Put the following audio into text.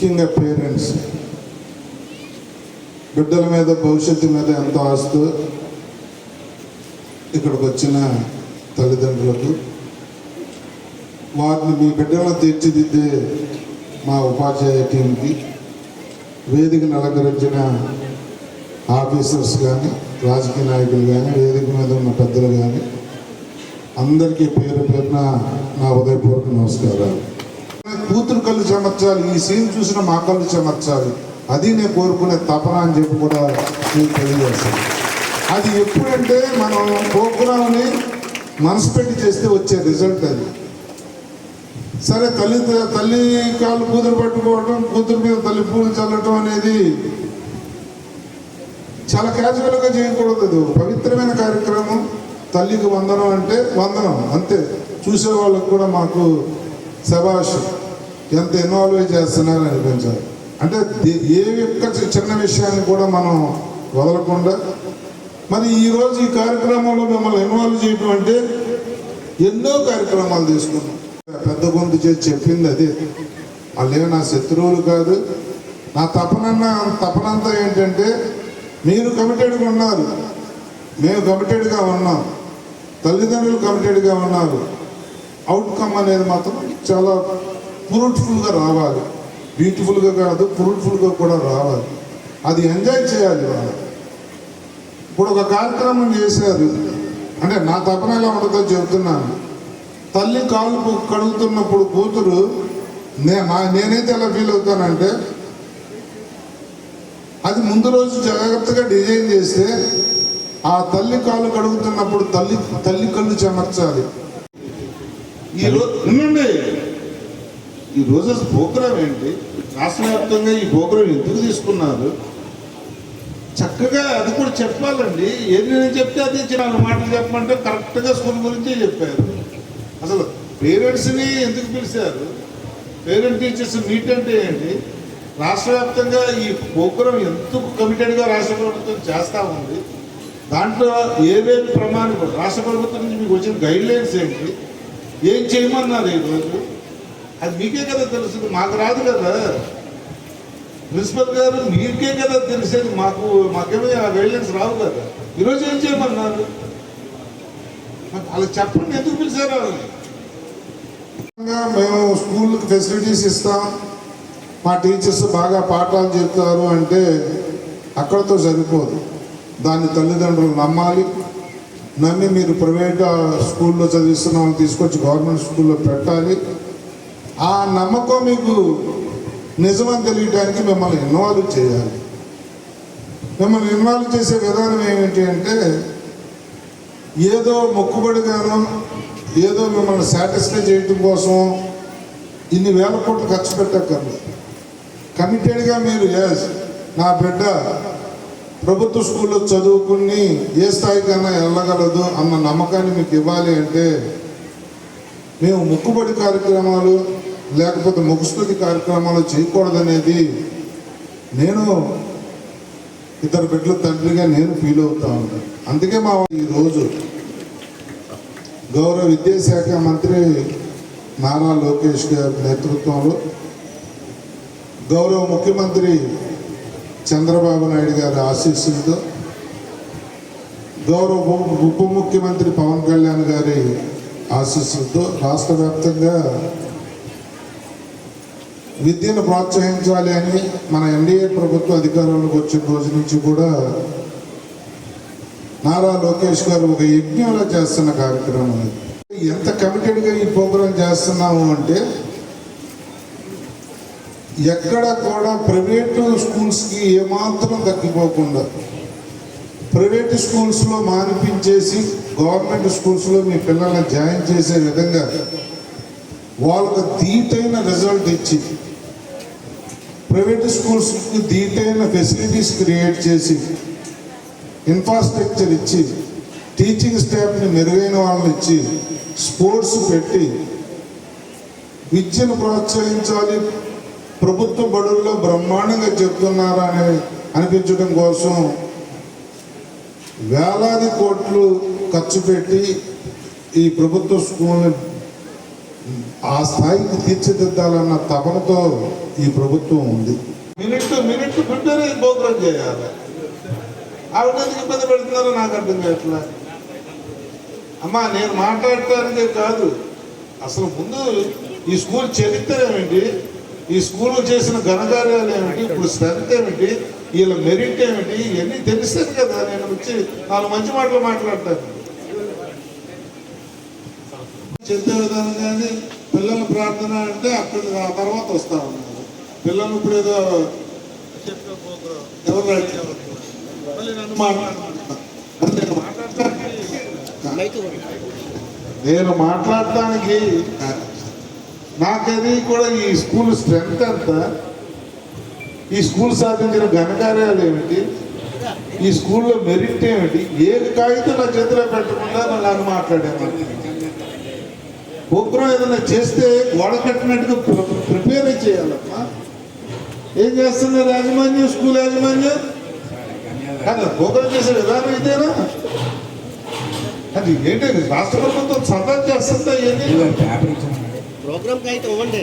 ముఖ్యంగా పేరెంట్స్. బిడ్డల మీద భవిష్యత్తు మీద ఎంతో ఆస్తు. ఇక్కడికి వచ్చిన తల్లిదండ్రులకు. వారిని మీ బిడ్డలను తీర్చిదిద్దే మా ఉపాధ్యాయ టీంకి. వేదికను అలంకరించిన ఆఫీసర్స్ కానీ రాజకీయ నాయకులు కానీ వేదిక మీద ఉన్న పెద్దలు కానీ అందరికీ పేరు పేరున నా ఉదయపూర్వక నమస్కారాలు. కూతురు కళ్ళు చెమర్చాలి ఈ సీన్ చూసిన మా కళ్ళు చెమర్చాలి. అది నేను కోరుకునే తపన అని చెప్పి కూడా నేను తెలియజేస్తాను. అది ఎప్పుడంటే మనం ప్రోగ్రామ్ని మనసు పెట్టి చేస్తే వచ్చే రిజల్ట్ అది. సరే తల్లి తల్లి కాళ్ళు కూతురు పట్టుకోవడం కూతురు మీద తల్లి పూలు చల్లటం అనేది చాలా క్యాజువల్గా చేయకూడదు అది. పవిత్రమైన కార్యక్రమం. తల్లికి వందనం అంటే వందనం అంతే. చూసే వాళ్ళకు కూడా మాకు శబాష్ ఎంత ఇన్వాల్వ్ చేస్తున్నారని అనిపించాలి అంటే ఏ యొక్క చిన్న విషయాన్ని కూడా మనం వదలకుండా మరి ఈరోజు ఈ కార్యక్రమంలో మిమ్మల్ని ఇన్వాల్వ్ చేయడం అంటే ఎన్నో కార్యక్రమాలు తీసుకున్నాం. పెద్ద గొంతు చేసి చెప్పింది అదే. వాళ్ళే నా శత్రువులు కాదు. నా తపనన్న తపనంతా ఏంటంటే మీరు కమిటెడ్గా ఉన్నారు. మేము కమిటెడ్గా ఉన్నాం. తల్లిదండ్రులు కమిటెడ్గా ఉన్నారు. అవుట్కమ్ అనేది మాత్రం చాలా ఫ్రూట్ఫుల్గా రావాలి. బ్యూటిఫుల్గా కాదు ఫ్రూట్ఫుల్గా కూడా రావాలి. అది ఎంజాయ్ చేయాలి వాళ్ళు. ఇప్పుడు ఒక కార్యక్రమం చేశారు. అంటే నా తపన ఎలా ఉంటుందో చెబుతున్నాను తల్లి కాలు కడుగుతున్నప్పుడు కూతురు నే నేనైతే ఎలా ఫీల్ అవుతానంటే అది ముందు రోజు జాగ్రత్తగా డిజైన్ చేస్తే ఆ తల్లి కాళ్ళు కడుగుతున్నప్పుడు తల్లి తల్లి కళ్ళు చెమర్చాలి. ఈ ఉండండి. ఈ రోజు అసలు ప్రోగ్రాం ఏంటి? రాష్ట్ర వ్యాప్తంగా ఈ ప్రోగ్రాం ఎందుకు తీసుకున్నారు? చక్కగా అది కూడా చెప్పాలండి. ఏది నేను చెప్తే అదే నాలుగు మాటలు చెప్పమంటే కరెక్ట్గా స్కూల్ గురించే చెప్పారు. అసలు పేరెంట్స్ని ఎందుకు పిలిచారు? పేరెంట్ టీచర్స్ మీట్ అంటే ఏంటి? రాష్ట్ర వ్యాప్తంగా ఈ ప్రోగ్రాం ఎందుకు కమిటెడ్గా రాష్ట్ర ప్రభుత్వం చేస్తూ ఉంది? దాంట్లో ఏవేవి ప్రమాణం రాష్ట్ర ప్రభుత్వం నుంచి మీకు వచ్చిన గైడ్ లైన్స్ ఏంటి? ఏం చేయమన్నారు ఈరోజు అది మీకే కదా తెలుసు. మాకు రాదు కదా. ప్రిన్సిపల్ గారు మీకే కదా తెలిసేది. మాకు మాకేమీ ఆ గైడ్లైన్స్ రావు కదా. ఈరోజు ఏం చేయమన్నారు? అలా చెప్పండి ఎందుకు పిలిచారు వాళ్ళని? మేము స్కూల్కి ఫెసిలిటీస్ ఇస్తాం. మా టీచర్స్ బాగా పాఠాలు చెప్తారు అంటే అక్కడతో సరిపోదు. దాన్ని తల్లిదండ్రులు నమ్మాలి. నమ్మి మీరు ప్రైవేట్ స్కూల్లో చదివిస్తున్నామని తీసుకొచ్చి గవర్నమెంట్ స్కూల్లో పెట్టాలి. ఆ నమ్మకం మీకు నిజమని తెలియడానికి మిమ్మల్ని ఇన్వాల్వ్ చేయాలి. మిమ్మల్ని ఇన్వాల్వ్ చేసే విధానం ఏమిటి అంటే ఏదో మొక్కుబడిగాను ఏదో మిమ్మల్ని సాటిస్ఫై చేయడం కోసం ఇన్ని వేల కోట్లు ఖర్చు పెట్టక్కర్లేదు కమిటెడ్గా మీరు ఎస్ నా బిడ్డ ప్రభుత్వ స్కూల్లో చదువుకుని ఏ స్థాయికైనా వెళ్ళగలదు అన్న నమ్మకాన్ని మీకు ఇవ్వాలి అంటే మేము మొక్కుబడి కార్యక్రమాలు లేకపోతే ముగుస్తుతి కార్యక్రమాలు చేయకూడదనేది నేను ఇద్దరు బిడ్డల తండ్రిగా నేను ఫీల్ అవుతా ఉన్నాను అందుకే మా ఈరోజు గౌరవ విద్యాశాఖ మంత్రి నారా లోకేష్ గారి నేతృత్వంలో గౌరవ ముఖ్యమంత్రి చంద్రబాబు నాయుడు గారి ఆశీస్సులతో గౌరవ ఉప- ఉప ముఖ్యమంత్రి పవన్ కళ్యాణ్ గారి ఆశీస్సులతో రాష్ట్ర వ్యాప్తంగా విద్యను ప్రోత్సహించాలి అని మన ఎన్డీఏ ప్రభుత్వ అధికారంలోకి వచ్చిన రోజు నుంచి కూడా నారా లోకేష్ గారు ఒక యజ్ఞంలో చేస్తున్న కార్యక్రమం ఎంత కమిటెడ్గా ఈ ప్రోగ్రాం చేస్తున్నాము అంటే ఎక్కడ కూడా ప్రైవేటు స్కూల్స్కి ఏమాత్రం తగ్గిపోకుండా ప్రైవేట్ స్కూల్స్లో మానిపించేసి గవర్నమెంట్ స్కూల్స్లో మీ పిల్లల్ని జాయిన్ చేసే విధంగా వాళ్ళకు తీటైన రిజల్ట్ ఇచ్చి ప్రైవేట్ స్కూల్స్కి దీటైన ఫెసిలిటీస్ క్రియేట్ చేసి ఇన్ఫ్రాస్ట్రక్చర్ ఇచ్చి టీచింగ్ స్టాఫ్ని మెరుగైన వాళ్ళని ఇచ్చి స్పోర్ట్స్ పెట్టి విద్యను ప్రోత్సహించాలి. ప్రభుత్వ బడుల్లో బ్రహ్మాండంగా చెప్తున్నారా అని అనిపించడం కోసం వేలాది కోట్లు ఖర్చు పెట్టి ఈ ప్రభుత్వ స్కూల్ని ఆ స్థాయికి తీర్చిదిద్దాలన్న తపనతో ఈ ప్రభుత్వం ఉంది. మినిట్ మినిట్ బిడ్డనే ప్రోగ్రాం చేయాలి. ఆవిడ ఎందుకు ఇబ్బంది పెడుతున్నారో నాకు అర్థం కావట్లా. అమ్మా నేను మాట్లాడటానికే కాదు. అసలు ముందు ఈ స్కూల్ చరిత్ర ఏమిటి? ఈ స్కూల్ చేసిన ఘనకార్యాలు ఏమిటి? ఇప్పుడు స్ట్రెంత్ ఏమిటి? వీళ్ళ మెరిట్ ఏమిటి? ఇవన్నీ తెలిసేది కదా. నేను వచ్చి నాలుగు మంచి మాటలు మాట్లాడతాను. చెప్పే విధానం కానీ పిల్లల ప్రార్థన అంటే అక్కడ ఆ తర్వాత వస్తా ఉన్నారు. పిల్లలు ఇప్పుడు ఏదో ఎవరు మళ్ళీ నన్ను నేను మాట్లాడటానికి నేను మాట్లాడటానికి నాకది కూడా ఈ స్కూల్ స్ట్రెంగ్త్ ఎంత ఈ స్కూల్ సాధించిన ఘనకార్యాలు ఏమిటి? ఈ స్కూల్లో మెరిట్ ఏమిటి? ఏ కాగితం నా చేతిలో పెట్టకుండా నాకు మాట్లాడాను ప్రోగ్రాం ఏదైనా చేస్తే గోడ కట్టినట్టుగా ప్రి- ప్రిపేర్ చేయాలమ్మా. ఏం చేస్తున్నారు యాజమాన్యం స్కూల్ యాజమాన్యం? కానీ ప్రోగ్రాం చేసే విధానం ఇదేనా? అది ఏంటి రాష్ట్ర ప్రభుత్వం సదా చేస్తుందా ఇవన్నీ ప్రోగ్రామ్ అయితే ఇవ్వండి.